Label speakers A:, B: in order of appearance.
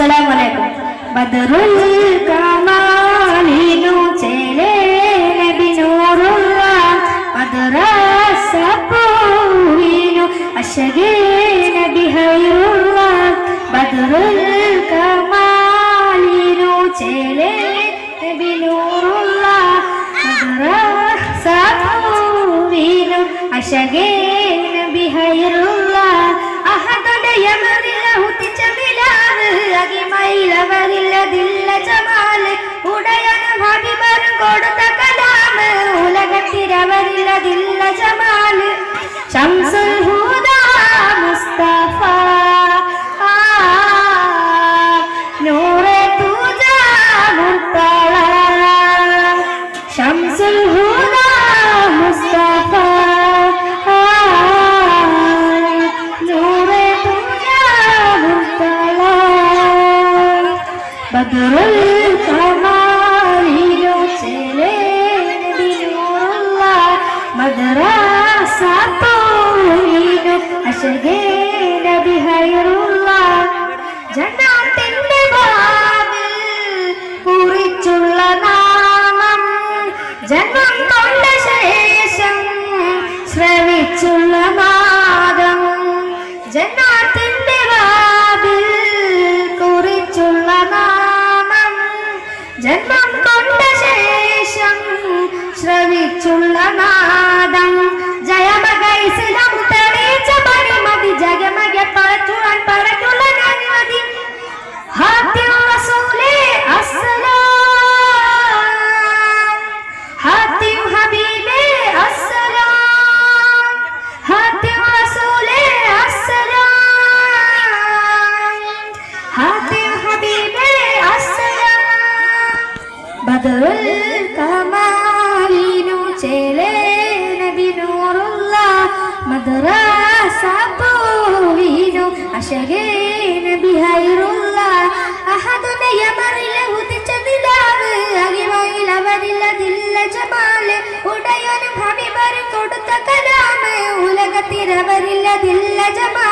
A: അസ്സലാമലൈക്കും ബദറുൽ കമാലിനു ചേലേ നബി നൂറുള്ള മദ്രസ പൂവിനു അശകേ നബി ഹൈറുള്ള ബദറുൽ കമാലിനു ചേലേ നബി നൂറുള്ള മദ്രസ പൂവിനു അശകേ ജമാൽ ഉടയന ഹബിബർ കൊടുത്ത കലാമ്. ഉലകത്തിരവരില്ലതില്ല ജമാൽ. ശംസുൽ ഹുദ മുസ്തഫ. ആ, നൂറെ തൂജ മുർത്തള. ശംസുൽ ഹുദ മുസ്തഫ. ആ, നൂറെ തൂജ പോയിനു അശകേ നബി ഹൈറുള്ള ജന്നാത്തിന്റെ വാതിൽ കുറിച്ചുള്ള നാമം ജന്മം കൊണ്ട ശേഷം ശ്രവിച്ചുള്ള നാദം ജന്നാത്തിന്റെ വാതിൽ കുറിച്ചുള്ള നാമം ജന്മം കൊണ്ട ശ്രവിച്ചുള്ള നാദം ബദറുൽ കമാലിനു ചേലേ നബി നൂറുള്ള മദ്രസ അവരില്ലതില്ല ജമാൽ ഉലകത്തിരവരില്ലതില്ല ജമാൽ